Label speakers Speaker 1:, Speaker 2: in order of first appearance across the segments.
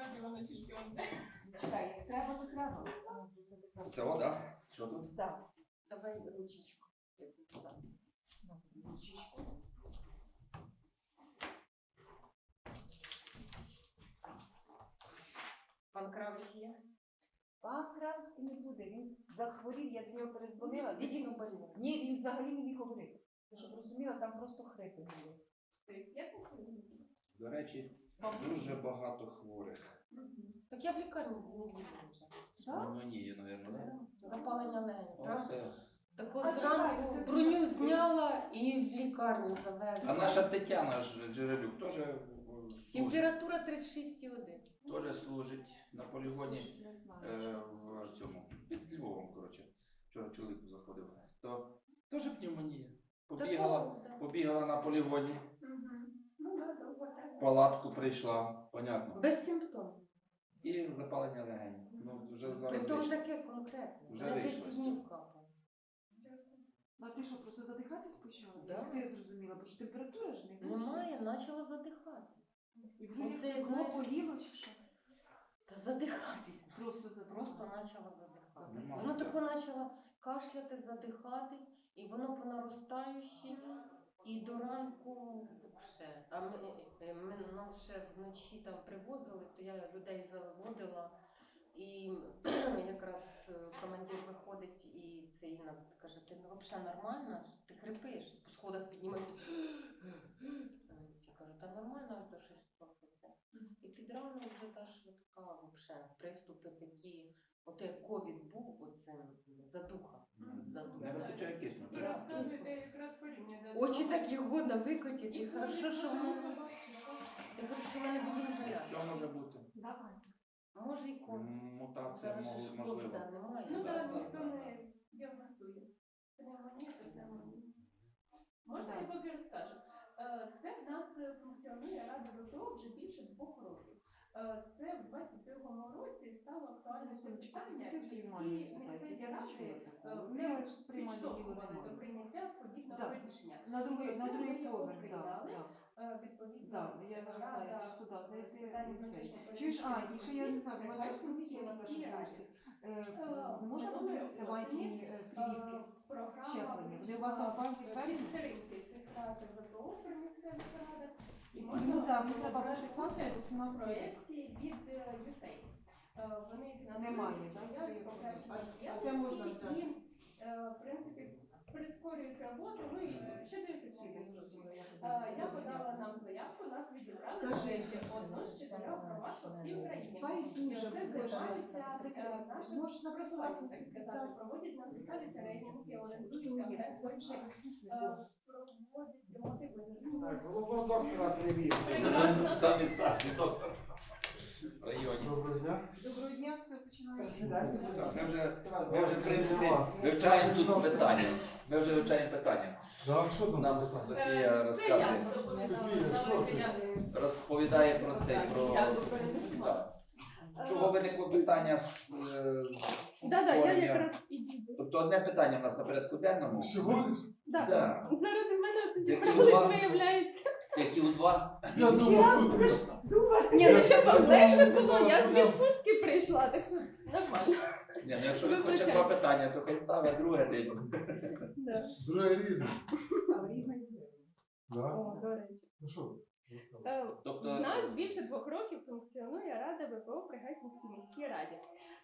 Speaker 1: насправді воно тільки одне.
Speaker 2: Чекай, як треба, то треба.
Speaker 3: Це вода? Що тут?
Speaker 2: Так.
Speaker 4: Давай ручечку.
Speaker 2: Ручечку.
Speaker 4: Пан Кравець є?
Speaker 2: Пан Кравс не буде. Він захворів, я до нього перезвонила.
Speaker 4: Больний.
Speaker 2: Ні, він взагалі не міг говорити. Щоб розуміла, там просто хрипи були.
Speaker 3: До речі, дуже багато хворих.
Speaker 4: Так я в лікарні дві неділі вже.
Speaker 3: Пневмонія, мабуть, да?
Speaker 4: Запалення легень. Правда? Таку
Speaker 2: А
Speaker 4: зранку
Speaker 2: чекай, це
Speaker 4: броню зняла і в лікарню завезла.
Speaker 3: А наша Тетяна ж Джерелюк теж е, служить,
Speaker 4: Температура 36,1.
Speaker 3: теж служить на полігоні
Speaker 2: Слушай, не знаю,
Speaker 3: е, в цьому, під Львовом, коротше. Вчора чоловік заходив. То теж пневмонія. Побігала,
Speaker 4: Такого, да.
Speaker 3: побігала на полігоні,
Speaker 1: Ну да, довго так.
Speaker 3: палатку прийшла, понятно.
Speaker 4: Без симптомів.
Speaker 3: І запалення легень. Ну, вже зараз
Speaker 4: Притом
Speaker 3: вийшло.
Speaker 4: таке конкретне.
Speaker 3: Вже
Speaker 4: Не
Speaker 3: вийшло
Speaker 4: 10 днів капало.
Speaker 2: Ну, А ти що, просто задихатись почала?
Speaker 4: Да.
Speaker 2: Як ти зрозуміла? Бо ж температура ж не
Speaker 4: Немає, почала задихатись.
Speaker 2: І вже
Speaker 4: Оце,
Speaker 2: як
Speaker 4: знаєш-
Speaker 2: боліло чи що?
Speaker 4: Та задихатись.
Speaker 2: Просто задихатись.
Speaker 4: Просто почала задихатись.
Speaker 3: Нема
Speaker 4: Воно
Speaker 3: таке.
Speaker 4: тако почало кашляти, задихатись, і воно по наростаючій, і до ранку все. А ми, е, ми нас ще вночі там привозили, то я людей заводила. І якраз е, командир виходить і цей нам каже, ти ну, взагалі нормально, ти хрипиш, по сходах піднімаєш. Я кажу, та нормально, то щось трохи це. І під ранок вже та швидка взагалі приступи такі. От як ковід був, оце задуха. Задуха.
Speaker 3: Не вистачає кисню.
Speaker 1: І
Speaker 3: так?
Speaker 1: розказуйте якраз порівняно.
Speaker 4: Очі такі годно викоті, і хорошо, що в мене. Кажу, що в мене інфляція.
Speaker 3: Все може бути.
Speaker 2: Давай.
Speaker 4: Може і ковід.
Speaker 3: Мутація
Speaker 4: Зараз же
Speaker 3: мож-
Speaker 4: ж
Speaker 3: можлива.
Speaker 4: ковіда немає.
Speaker 1: Ну
Speaker 3: Да,
Speaker 1: так,
Speaker 3: да,
Speaker 1: ніхто
Speaker 3: да.
Speaker 1: не діагностує. Пневмонія це пневмонія. Можна я поки розкажу? Е, Це в нас е, функціонує Рада ВПО вже більше двох років. Е, Це в 22-му році стало актуальне питання, і всі місцеві
Speaker 2: Я не
Speaker 1: ради е, не
Speaker 2: Я діло
Speaker 1: підштовхували до прийняття подібного
Speaker 2: Да.
Speaker 1: рішення.
Speaker 2: На другий, на другий поверх, так. Да,
Speaker 1: Е, Відповідно,
Speaker 2: да. Да, я зараз знаю,
Speaker 1: Рада
Speaker 2: просто да, за це
Speaker 1: внутрішньої
Speaker 2: Чуєш, а, і ще я не знаю, мене
Speaker 1: Херсонській
Speaker 2: зовсім на першому курсі. Е,
Speaker 1: Е,
Speaker 2: Можна подивитися е, прививки?
Speaker 1: Е,
Speaker 2: щеплення. Вони у вас на базі
Speaker 1: підтримки цих рад ВПО при місцевих. І
Speaker 2: Ну,
Speaker 1: можна
Speaker 2: да, мені треба
Speaker 1: брати
Speaker 2: 16
Speaker 1: участь
Speaker 2: до 17
Speaker 1: в проєкті від е, USAID. Е, Вони
Speaker 2: Немає,
Speaker 1: фінансують,
Speaker 2: так? А- а де можна
Speaker 1: діяльності
Speaker 2: взяти?
Speaker 1: і, е, в принципі, прискорюють роботу, ну і е, щодо
Speaker 2: Я
Speaker 1: ефективності.
Speaker 2: я
Speaker 1: Е. Я подала нам заявку, нас відібрали
Speaker 2: Кажи.
Speaker 1: речі, одну з чотирьох громад по всій Україні. Це займаються е,
Speaker 2: Можеш написати
Speaker 1: професіонали, так сказати, проводять нам цікаві тренінги, орендують е, проводять.
Speaker 5: Так, головного доктора привів.
Speaker 3: Самі старший доктор в районі.
Speaker 5: Доброго дня.
Speaker 2: Доброго дня, все починається.
Speaker 5: Присідайте, будь
Speaker 3: Так,
Speaker 5: ласка.
Speaker 3: Ми вже, ми вже в принципі, вивчаємо тут питання. Ми вже вивчаємо питання.
Speaker 5: Так, що там
Speaker 3: Нам
Speaker 5: питання?
Speaker 3: Софія
Speaker 1: Е, Це я
Speaker 3: розказує.
Speaker 5: Софія, що ти?
Speaker 3: розповідає про це, про. Так. Чого виникло питання з, е, з
Speaker 1: Да, да, я
Speaker 3: створення.
Speaker 1: якраз і діду.
Speaker 3: Тобто одне питання в нас на порядку денному.
Speaker 5: Всього лиш?
Speaker 1: Да.
Speaker 3: Да.
Speaker 1: Заради мене це зібрались,
Speaker 3: два?
Speaker 1: виявляється.
Speaker 3: Які у два.
Speaker 5: Я думав, тут
Speaker 1: Ні, ну
Speaker 5: Я-
Speaker 1: щоб
Speaker 5: я
Speaker 1: легше було, я з відпустки прийшла, так що нормально.
Speaker 3: Ні, ну якщо він хоче два питання, то хай ставить друге день.
Speaker 1: Да.
Speaker 5: друге різне.
Speaker 1: А в різних
Speaker 5: Да?
Speaker 1: О, до речі.
Speaker 5: Ну що ви?
Speaker 1: Е,
Speaker 3: Тобто-
Speaker 1: В нас більше двох років функціонує Рада ВПО при Гайсинській міській раді.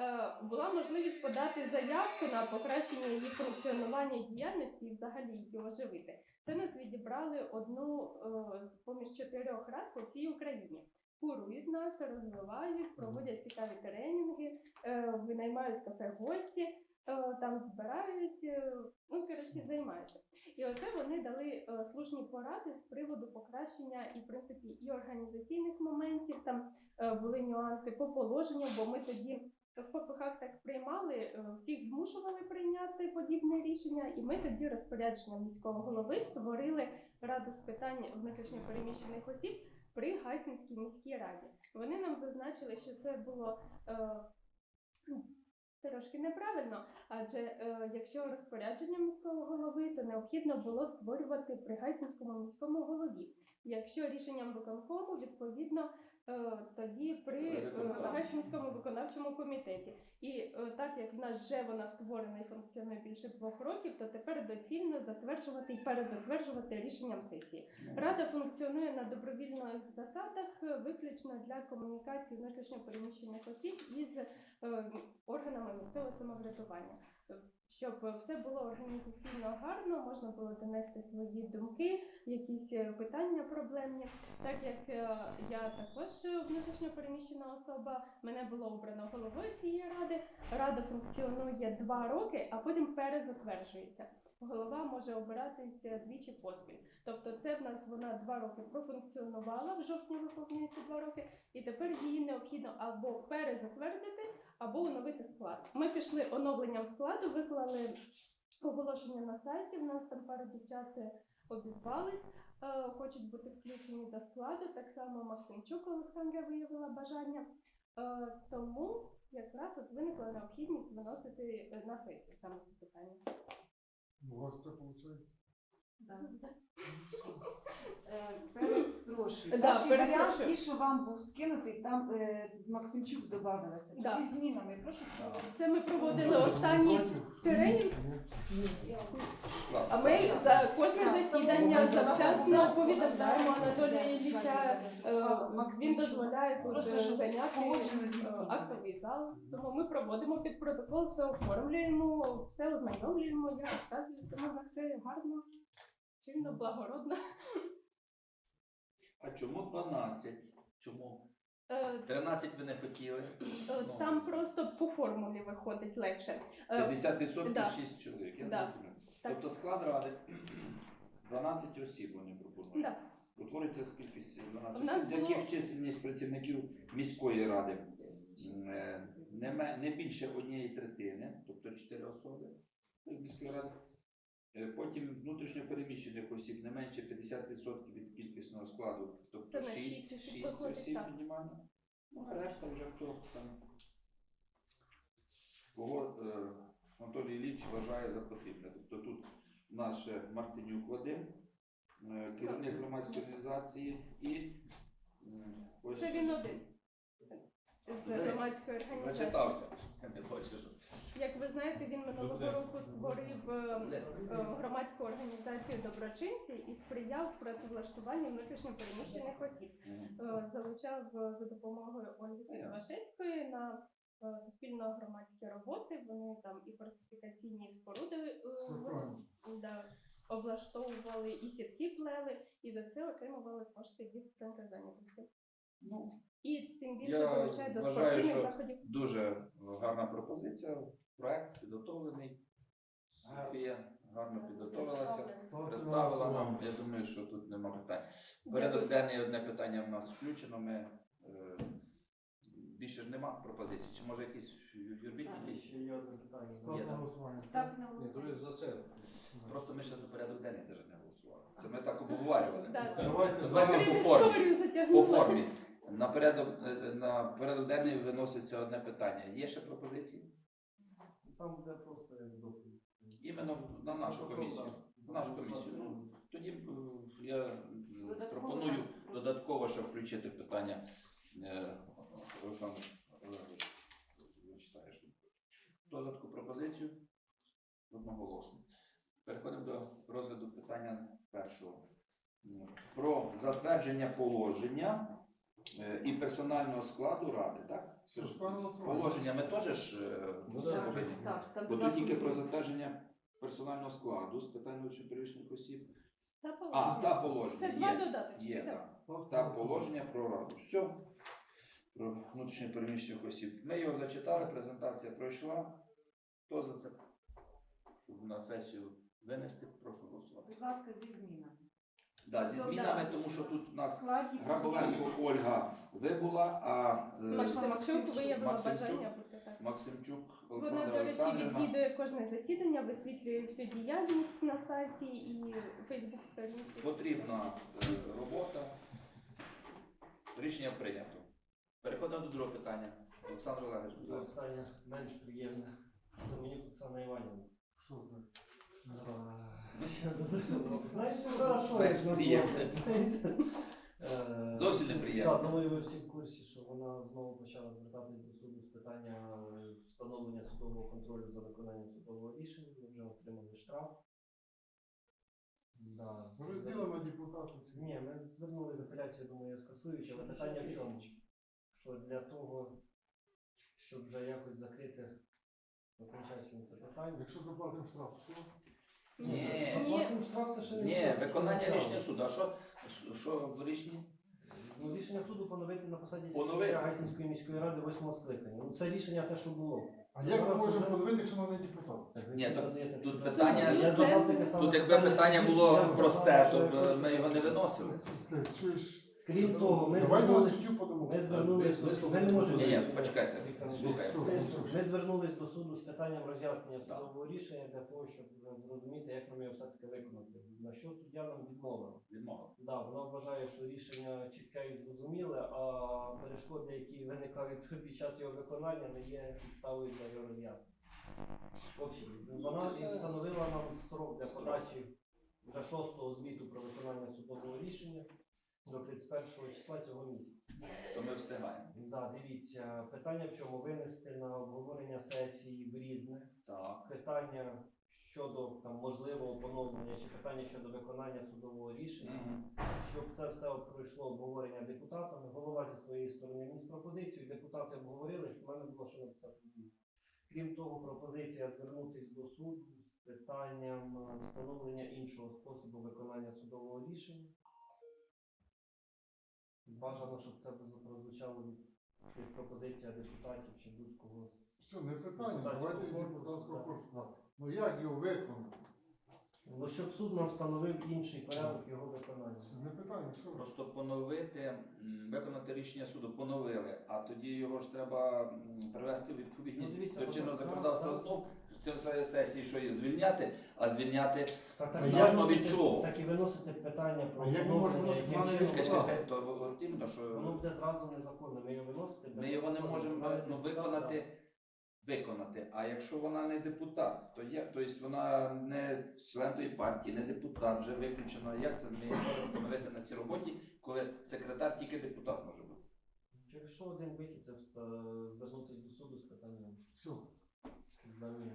Speaker 1: Е, Була можливість подати заявку на покращення її функціонування діяльності і взагалі її оживити. Це нас відібрали одну е, з поміж чотирьох рад по всій Україні. Курують нас, розвивають, проводять цікаві тренінги, е, винаймають кафе гості, е, там збирають, е, ну коротше, займаються. І оце вони дали е, слушні поради з приводу покращення і в принципі і організаційних моментів. Там були нюанси по положенню, бо ми тоді в ППХ так приймали, всіх змушували прийняти подібне рішення, і ми тоді розпорядженням міського голови створили раду з питань внутрішньопереміщених осіб при Гайсинській міській раді. Вони нам зазначили, що це було. Е, Трошки неправильно, адже е, якщо розпорядження міського голови, то необхідно було створювати при Гайсинському міському голові. Якщо рішенням виконкому, відповідно, тоді при е,
Speaker 3: Виконавчому.
Speaker 1: Комітеті. І е, так як в нас вже вона створена і функціонує більше двох років, то тепер доцільно затверджувати і перезатверджувати рішенням сесії. Рада функціонує на добровільних засадах е, виключно для комунікації внутрішньо переміщених осіб із е, органами місцевого самоврядування. Щоб все було організаційно гарно, можна було донести свої думки, якісь е, питання проблемні. Так як е, я також внутрішньо переміщена особа, мене було обрано головою цієї ради. Рада функціонує два роки, а потім перезатверджується. Голова може обиратись е, двічі поспіль. Тобто, це в нас вона два роки профункціонувала в жовтні виповнюється два роки, і тепер її необхідно або перезатвердити, або оновити склад. Ми пішли оновленням складу, виклали оголошення на сайті. В нас там пару дівчат обізвались, е, хочуть бути включені до складу. Так само Максимчук Олександра виявила бажання. Е, Тому якраз от виникла необхідність виносити е, на сесію саме це питання.
Speaker 5: У вас це виходить?
Speaker 2: Е, Перепрошую.
Speaker 1: Да,
Speaker 2: Перший варіант,
Speaker 1: перепрошую.
Speaker 2: ті, що вам був скинутий, там е, Максимчук додавалася.
Speaker 1: Да.
Speaker 2: Зі змінами, прошу.
Speaker 1: Це ми проводили останній тренінг. А ми за кожне засідання завчасно повідомляємо Анатолія Ілліча. Е, Він дозволяє тут
Speaker 2: Просто,
Speaker 1: е,
Speaker 2: щоб
Speaker 1: зайняти
Speaker 2: погоджено зі
Speaker 1: е,
Speaker 2: змінами.
Speaker 1: актовий зал. Тому ми проводимо під протокол, все оформлюємо, все ознайомлюємо, я розказую, тому на все гарно, чинно, благородно.
Speaker 3: А чому 12? Чому?
Speaker 1: Е,
Speaker 3: 13 ви не хотіли?
Speaker 1: е,
Speaker 3: Ну.
Speaker 1: Там просто по формулі виходить легше. Е,
Speaker 3: 50%
Speaker 1: да.
Speaker 3: 6 чоловік. Я
Speaker 1: Да.
Speaker 3: зрозумів.
Speaker 1: Так.
Speaker 3: Тобто склад ради 12 осіб вони пропонують.
Speaker 1: Да.
Speaker 3: Утворюється з кількістю 12
Speaker 1: У нас
Speaker 3: осіб, з
Speaker 1: було-
Speaker 3: яких чисельність працівників міської ради е, не, ме- не більше однієї третини, тобто 4 особи з міської ради. Е, Потім внутрішньо переміщених осіб не менше 50% від кількісного складу, тобто
Speaker 1: Це на
Speaker 3: 6,
Speaker 1: осіб
Speaker 3: 6
Speaker 1: виходить,
Speaker 3: осіб
Speaker 1: так.
Speaker 3: мінімально. Ну, а решта вже хто там. Кого е, Анатолій Ілліч вважає за потрібне. Тобто тут у нас ще Мартинюк Вадим, е, керівник громадської організації і м, ось
Speaker 1: Це він один з громадської організації.
Speaker 3: зачитався. Не бачу.
Speaker 1: Як ви знаєте, він минулого року створив е, е, громадську організацію доброчинці і сприяв працевлаштуванню внутрішньопереміщених осіб. Е, Залучав е, за допомогою Ольги
Speaker 3: Понятно.
Speaker 1: На е, суспільно-громадські роботи. Вони там і фортифікаційні споруди е, да, облаштовували, і сітки плели, і за це отримували кошти від центру зайнятості.
Speaker 3: Ну,
Speaker 1: І тим більше
Speaker 3: Я
Speaker 1: залучають до
Speaker 3: вважаю,
Speaker 1: спортивних
Speaker 3: що
Speaker 1: заходів.
Speaker 3: дуже гарна пропозиція. Проект підготовлений. Софія гарно підготовилася. Представила нам. Я думаю, що тут нема питань. Порядок денний одне питання в нас включено. Ми е, більше ж нема пропозицій. Чи може якісь юрбітні?
Speaker 6: Ще є одне питання.
Speaker 5: Ставте на голосування.
Speaker 2: Ставте на голосування.
Speaker 6: за це.
Speaker 3: Просто ми ще за порядок денний навіть не голосували. Це ми так обговорювали.
Speaker 1: Да,
Speaker 5: Давайте,
Speaker 3: по формі.
Speaker 1: Історію
Speaker 3: По
Speaker 1: затягнула.
Speaker 3: формі. На порядок, е, на порядок денний виноситься одне питання. Є ще пропозиції?
Speaker 6: Там буде просто доповідь.
Speaker 3: Іменно на нашу комісію. На нашу комісію. Ну, тоді е, я е, пропоную додатково ще включити питання. е, Олександр Олегович. Хто за таку пропозицію? Одноголосно. Переходимо до розгляду питання першого. Про затвердження положення е, і персонального складу ради, так? Це ж. Положення ми теж ж е,
Speaker 6: Ну, да.
Speaker 3: повинні.
Speaker 2: Так, там
Speaker 3: Бо тут тільки про затвердження персонального складу з питань внутрішньопереміщених осіб.
Speaker 1: Та
Speaker 3: А,
Speaker 1: положення.
Speaker 3: та положення.
Speaker 1: Це два
Speaker 3: Є,
Speaker 1: додаточки.
Speaker 3: є,
Speaker 1: так.
Speaker 3: Та положення про раду. Все. Про внутрішньопереміщених осіб. Ми його зачитали, презентація пройшла. Хто за це? Щоб на сесію винести, прошу голосувати.
Speaker 2: Будь ласка, зі змінами.
Speaker 3: Да, зі
Speaker 2: Ну,
Speaker 3: змінами, тому що тут у нас
Speaker 2: складі
Speaker 3: Грабовенко Ольга вибула, а е,
Speaker 1: Максимчук
Speaker 2: Максимчук,
Speaker 1: виявила
Speaker 3: Максимчук.
Speaker 1: бажання бути так.
Speaker 3: Максимчук
Speaker 1: Вона,
Speaker 3: Олександра
Speaker 1: до речі,
Speaker 3: Олександрівна.
Speaker 1: відвідує кожне засідання, висвітлює всю діяльність на сайті і Фейсбук сторінці.
Speaker 3: Потрібна е, робота. Рішення прийнято. Переходимо до другого питання. Олександр Олегович, будь ласка.
Speaker 6: питання менш приємне. Семенюк Оксана Іванівна.
Speaker 5: Що
Speaker 6: я. Знаєш, що хорошо.
Speaker 3: Менш приємне.
Speaker 6: Е,
Speaker 3: Зовсім
Speaker 6: всі-
Speaker 3: неприємно.
Speaker 6: Так, думаю, ви всі в курсі, що вона знову почала звертатись до суду з питання е, встановлення судового контролю за виконанням судового рішення. Ми вже отримали штраф. Да, з-
Speaker 5: Розділимо депутатів.
Speaker 6: Ні, ми звернули з апеляцією, думаю, її скасують, але питання в чому? Що для того, щоб вже якось закрити окончательно це питання.
Speaker 5: Якщо заплатимо штраф, все.
Speaker 3: Ні.
Speaker 6: Заплатимо штраф, це ще не
Speaker 3: Ні,
Speaker 6: все,
Speaker 3: виконання рішення суду. А що, що в рішенні?
Speaker 6: Ну, рішення суду поновити на посаді
Speaker 3: Поновити?
Speaker 6: секретаря Гайсинської міської ради восьмого скликання. Ну це рішення те, що було.
Speaker 5: А як ми можемо поновити, якщо вона не депутат?
Speaker 6: Так, ви
Speaker 3: Ні,
Speaker 6: всі
Speaker 3: тут-
Speaker 6: задаєте
Speaker 3: тут
Speaker 6: такі
Speaker 3: питання-.
Speaker 6: Я
Speaker 1: Це-
Speaker 6: задав таке саме
Speaker 3: Тут якби питання було
Speaker 6: я
Speaker 3: просте, то
Speaker 6: я
Speaker 3: б
Speaker 6: хочу-
Speaker 3: ми його не виносили.
Speaker 5: Це чуєш?
Speaker 6: Крім того, ми
Speaker 5: Давай на
Speaker 6: звернулись,
Speaker 5: суддю подамо.
Speaker 6: ми звернулись до суду. Ми не можемо.
Speaker 3: Ні, ні, почекайте,
Speaker 6: Ми звернулись до суду з питанням роз'яснення судового рішення для того, щоб зрозуміти, як нам його все-таки виконати. На що суддя нам відмовив?
Speaker 3: Відмова.
Speaker 6: Да, вона вважає, що рішення чітке і зрозуміле, а перешкоди, які виникають під час його виконання, не є підставою для його роз'яснення. В общем, вона і встановила нам строк для подачі вже шостого звіту про виконання судового рішення до 31 числа цього місяця.
Speaker 3: То ми встигаємо.
Speaker 6: Да, дивіться, питання в чому винести на обговорення сесії в різне
Speaker 3: Так.
Speaker 6: питання щодо там можливого поновлення чи питання щодо виконання судового рішення,
Speaker 3: Мгм.
Speaker 6: щоб це все пройшло обговорення депутатами. Голова зі своєї сторони вніс пропозицію, депутати обговорили, що в мене було що написати звіт. Крім того, пропозиція звернутися до суду з питанням е, встановлення іншого способу виконання судового рішення. Бажано, щоб це прозвучало від пропозиція депутатів чи будь-кого
Speaker 5: Все, не питання,
Speaker 6: Депутатського
Speaker 5: давайте від
Speaker 6: корпусу,
Speaker 5: депутатського
Speaker 6: да.
Speaker 5: корпусу. Так. Ну як його виконати?
Speaker 6: Ну, щоб суд нам встановив інший порядок його виконання.
Speaker 5: Не питання, все.
Speaker 3: Просто поновити, м, виконати рішення суду поновили, а тоді його ж треба м, привести в
Speaker 6: Ну,
Speaker 3: відповідність
Speaker 6: дивіться,
Speaker 3: до чинного законодавства знов. Це все сесії, що є звільняти, а звільняти
Speaker 6: Так, так,
Speaker 3: на основі чого?
Speaker 6: Так і виносите питання про
Speaker 5: А як ми можемо
Speaker 6: яким
Speaker 5: виносити? Вона не
Speaker 6: чином
Speaker 3: Чекай, то от іменно,
Speaker 6: Воно
Speaker 3: що
Speaker 6: буде зразу незаконно. Ми його виносите.
Speaker 3: ми його не можемо ну, виконати, виконати. А якщо вона не депутат, то як? Тобто вона не член тої партії, не депутат, вже виключено. Як це ми можемо поновити на цій роботі, коли секретар тільки депутат може бути?
Speaker 6: Через один вихід це вста- звернутися до суду з питанням
Speaker 5: Все.
Speaker 6: заміни.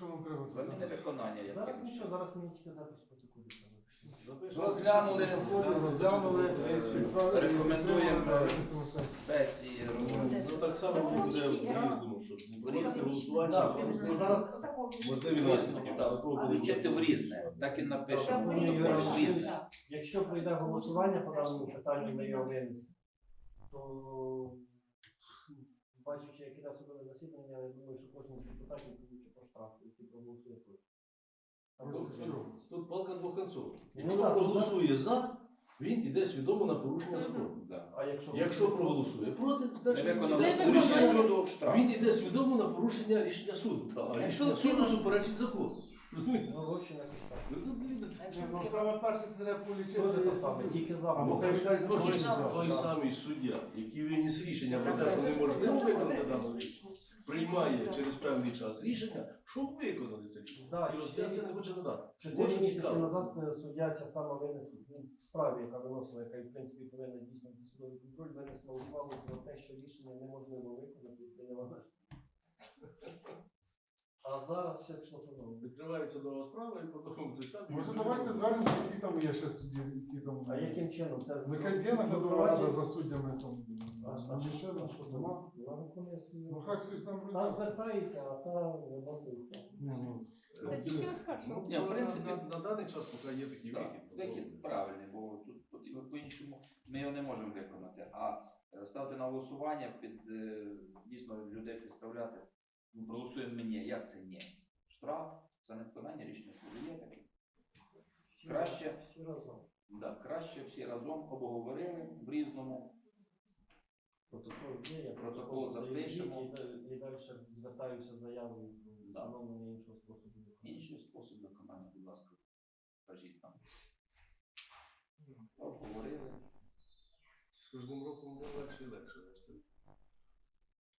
Speaker 6: Да.
Speaker 5: Що нам треба?
Speaker 3: Заміни виконання. як
Speaker 6: Зараз нічого, зараз мені тільки запис протоколу треба.
Speaker 3: Розглянули.
Speaker 5: Розглянули, підтвердили,
Speaker 3: Рекомендуємо
Speaker 5: підтримали, да, винесемо сесію.
Speaker 3: сесії.
Speaker 7: Ну так само буде в різному, щоб
Speaker 3: В різному.
Speaker 6: Так,
Speaker 7: голосування.
Speaker 6: ну, зараз
Speaker 7: Можливі наслідки.
Speaker 3: різному, так.
Speaker 7: Такого
Speaker 3: А
Speaker 7: буде
Speaker 3: Відчити в різне. Так і напишемо. В.
Speaker 6: Якщо прийде голосування по даному питанню, ми його винесемо, то бачучи, як іде судове засідання, я думаю, що кожен з депутатів получить
Speaker 7: Тут палка двох конців.
Speaker 6: Ну,
Speaker 7: Якщо
Speaker 6: так,
Speaker 7: проголосує за, він іде свідомо на порушення закону.
Speaker 3: Да.
Speaker 6: А якщо
Speaker 7: Якщо проголосує проти, значить він іде-
Speaker 3: рішення суду штраф.
Speaker 7: він іде свідомо на порушення рішення суду. А
Speaker 4: Якщо
Speaker 7: рішення суду суперечить закону. Розумієте?
Speaker 6: Ну.
Speaker 7: Ну,
Speaker 5: ну саме перше це треба полічити.
Speaker 6: Тільки Ну,
Speaker 7: той самий суддя, який виніс рішення про те, що неможливо виконати дану рішення, приймає через певний час рішення, що виконали це рішення.
Speaker 6: Да,
Speaker 7: І
Speaker 6: і
Speaker 7: роз'яснення не хоче надати.
Speaker 6: Чотири
Speaker 7: дуже
Speaker 6: місяці
Speaker 7: цікаво.
Speaker 6: назад е, суддя ця сама винесла ну, в справі, яка виносила, яка в принципі повинна дійсно до судовий контроль, винесла ухвалу про те, що рішення неможливо виконати і прийняла. А зараз ще пішло по-новому.
Speaker 7: Відкривається нова справа і потім це саме.
Speaker 5: Може давайте звернемося, які там є ще судді, які там.
Speaker 6: А яким чином це
Speaker 5: Ну якась є наглядова рада за суддями там.
Speaker 6: А,
Speaker 5: Ну,
Speaker 6: а що,
Speaker 5: Нічого, що нема.
Speaker 6: Вона виконує свою.
Speaker 5: Ну хай хтось нам
Speaker 6: Та
Speaker 5: роз'яснить.
Speaker 6: звертається, а та виносить.
Speaker 5: Ні, ну,
Speaker 1: Це тільки оскарження.
Speaker 3: Ні, в принципі-
Speaker 7: на, на, на даний час поки є такий
Speaker 3: Так,
Speaker 7: вихід.
Speaker 3: Вихід правильний, бо тут по- по-іншому ми його не можемо виконати. А е, ставити на голосування під е, дійсно людей підставляти. Ну, проголосуємо мені. Як це ні? Штраф за невиконання рішення суду є таке.
Speaker 6: Всі,
Speaker 3: Краще.
Speaker 6: всі разом.
Speaker 3: Да, краще всі разом обговорили в різному.
Speaker 6: Протокол є, я
Speaker 3: Протокол запишемо.
Speaker 6: звіт І, і далі звертаюся з заявою
Speaker 3: Да.
Speaker 6: встановлення іншого способу. виконання.
Speaker 3: Інший спосіб виконання, будь ласка, кажіть нам. Обговорили.
Speaker 7: З кожним роком воно легше і легше. бачите.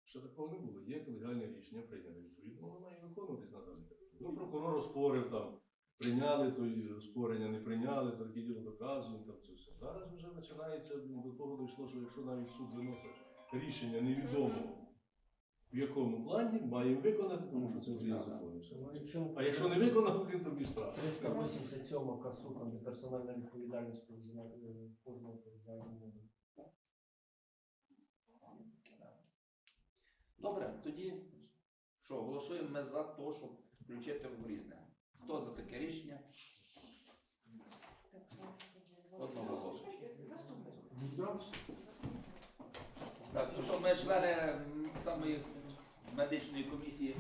Speaker 7: Що такого не було. Є колегіальне рішення, прийняли відповідно, воно має виконуватись на даний. Ну, прокурор оспорив там прийняли то спорення, не прийняли, то діло доказуємо, там це все. Зараз вже починається ну, до того дійшло, що якщо навіть суд виносить рішення невідомо в якому плані, маємо виконати, тому що це вже є законом.
Speaker 6: Ну,
Speaker 7: А якщо не виконав, він тобі штраф.
Speaker 6: 387 касу, там персональна відповідальність е, кожного
Speaker 3: Добре, тоді що, голосуємо ми за те, щоб включити в різне. Хто за таке рішення?
Speaker 2: Заступник.
Speaker 5: Да?
Speaker 3: Так, ну що, ми члени самої медичної комісії.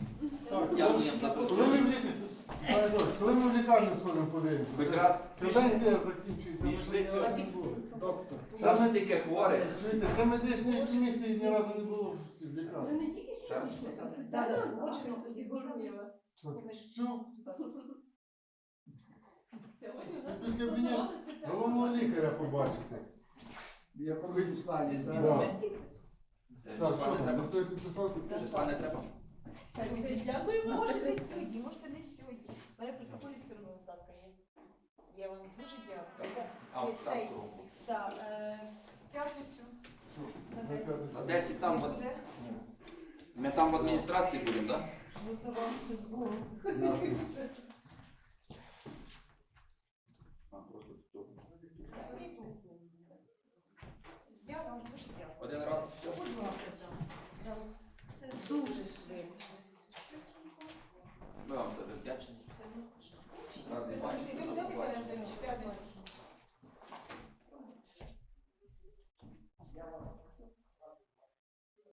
Speaker 5: Так,
Speaker 3: Дякуємо за
Speaker 5: коли ми в лі- Коли ми в лікарню сходимо, подивимося.
Speaker 3: Якраз
Speaker 5: Каденція закінчується. ми
Speaker 3: пішли
Speaker 5: ще
Speaker 3: сьогодні.
Speaker 6: Доктор.
Speaker 3: Там стільки хворих.
Speaker 5: Слухайте, ще медичної комісії ні разу не було в цій
Speaker 1: Це
Speaker 5: лікарні.
Speaker 1: не тільки що
Speaker 3: Зараз
Speaker 1: медична,
Speaker 3: писати.
Speaker 1: це
Speaker 2: Да, да, зі змінами.
Speaker 1: Сьогодні у нас
Speaker 5: Тільки головного лікаря побачити.
Speaker 3: Зі
Speaker 5: Да.
Speaker 3: змінами. Е,
Speaker 5: Так, що там,
Speaker 3: треба. не.
Speaker 1: Слухай, Дякуємо.
Speaker 2: Можете не сьогодні, можете не сьогодні. У мене в протоколі все одно нотатка є. Я вам дуже дякую.
Speaker 3: А,
Speaker 2: Є
Speaker 3: от
Speaker 2: цей.
Speaker 3: так, кругу.
Speaker 2: Так, е, в п'ятницю на
Speaker 5: На
Speaker 2: 10.
Speaker 3: На 10 там, от,
Speaker 2: Буде?
Speaker 3: ми там в адміністрації будемо, так?
Speaker 2: Ну, то вам.
Speaker 3: А,